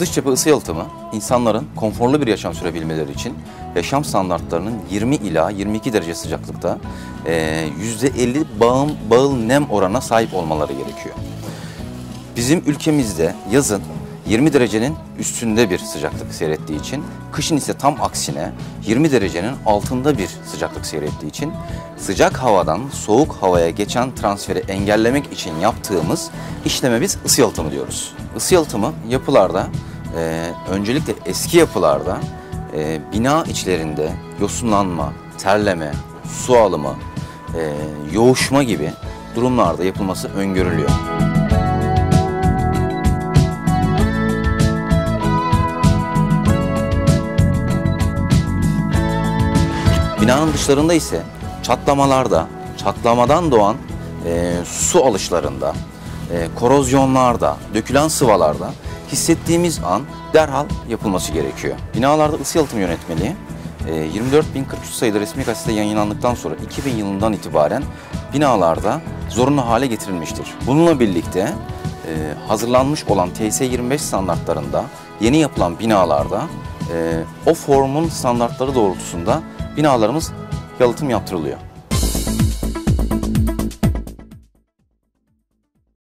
Dış cephe ısı yalıtımı insanların konforlu bir yaşam sürebilmeleri için yaşam standartlarının 20 ila 22 derece sıcaklıkta eee, %50 bağım, bağıl nem oranına sahip olmaları gerekiyor. Bizim ülkemizde yazın 20 derecenin üstünde bir sıcaklık seyrettiği için, kışın ise tam aksine 20 derecenin altında bir sıcaklık seyrettiği için sıcak havadan soğuk havaya geçen transferi engellemek için yaptığımız işleme biz ısı yalıtımı diyoruz. Isı yalıtımı yapılarda, e, öncelikle eski yapılarda e, bina içlerinde yosunlanma, terleme, su alımı, e, yoğuşma gibi durumlarda yapılması öngörülüyor. Binanın dışlarında ise çatlamalarda, çatlamadan doğan e, su alışlarında, e, korozyonlarda, dökülen sıvalarda hissettiğimiz an derhal yapılması gerekiyor. Binalarda ısı yalıtım yönetmeliği e, 24.043 sayılı resmi gazetede yayınlandıktan sonra 2000 yılından itibaren binalarda zorunlu hale getirilmiştir. Bununla birlikte e, hazırlanmış olan TS25 standartlarında yeni yapılan binalarda e, o formun standartları doğrultusunda binalarımız yalıtım yaptırılıyor.